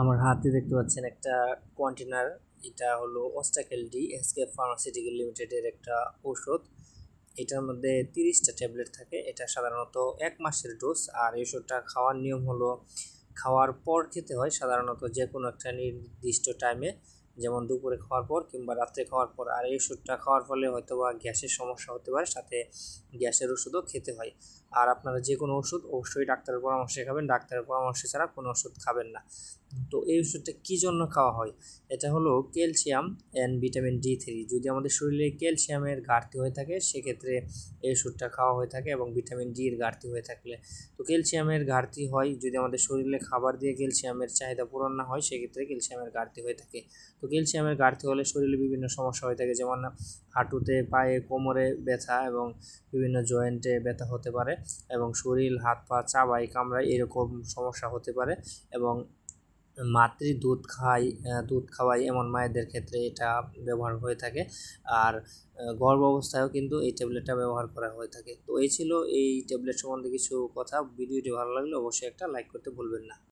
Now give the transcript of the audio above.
আমার হাতে দেখতে পাচ্ছেন একটা কন্টেনার এটা হলো অস্টাকেল ডি এসকে ফার্মাসিউটিক্যাল লিমিটেডের একটা ঔষধ। এটার মধ্যে তিরিশটা ট্যাবলেট থাকে, এটা সাধারণত এক মাসের ডোজ আর এই ওষুধটা খাওয়ার নিয়ম হলো, খাওয়ার পর খেতে হয় সাধারণত যে কোনো একটা নির্দিষ্ট টাইমে যেমন দুপুরে খাওয়ার পর কিংবা রাত্রে খাওয়ার পর, আর এই ওষুধটা খাওয়ার ফলে হয়তো বা গ্যাসের সমস্যা হতে পারে, সাথে গ্যাসের ওষুধও খেতে হয়। আর আপনারা যে কোনো ওষুধ অবশ্যই ডাক্তারের পরামর্শে খাবেন, ডাক্তারের পরামর্শ ছাড়া কোনো ওষুধ খাবেন না। তো এই ওষুধটা কী জন্য খাওয়া হয়? এটা হলো calcium and vitamin D three. যদি আমাদের শরীরে ক্যালসিয়ামের ঘাটতি হয়ে থাকে, সেক্ষেত্রে এই ওষুধটা খাওয়া হয়ে থাকে এবং ভিটামিন ডির ঘাটতি হয়ে থাকলে। তো ক্যালসিয়ামের ঘাটতি হয় যদি আমাদের শরীরে খাবার দিয়ে ক্যালসিয়ামের চাহিদা পূরণ না হয়, সেক্ষেত্রে ক্যালসিয়ামের ঘাটতি হয়ে থাকে। তো ক্যালসিয়ামের ঘাটতি হলে শরীরে বিভিন্ন সমস্যা হয়ে থাকে, যেমন হাঁটুতে, পায়ে, কোমরে ব্যথা এবং বিভিন্ন জয়েন্টে ব্যথা হতে পারে এবং শরীর, হাত পা চাবাই কামড়ায় এরকম সমস্যা হতে পারে এবং মাতৃ দুধ খাই দুধ খাওয়াই এমন মায়েদের ক্ষেত্রে এটা ব্যবহার হয়ে থাকে। আর গর্ভ অবস্থায়ও কিন্তু এই ট্যাবলেটটা ব্যবহার করা হয়ে থাকে। তো এই ছিল এই ট্যাবলেট সম্বন্ধে কিছু কথা। ভিডিওটি ভালো লাগলে অবশ্যই একটা লাইক করতে ভুলবেন না।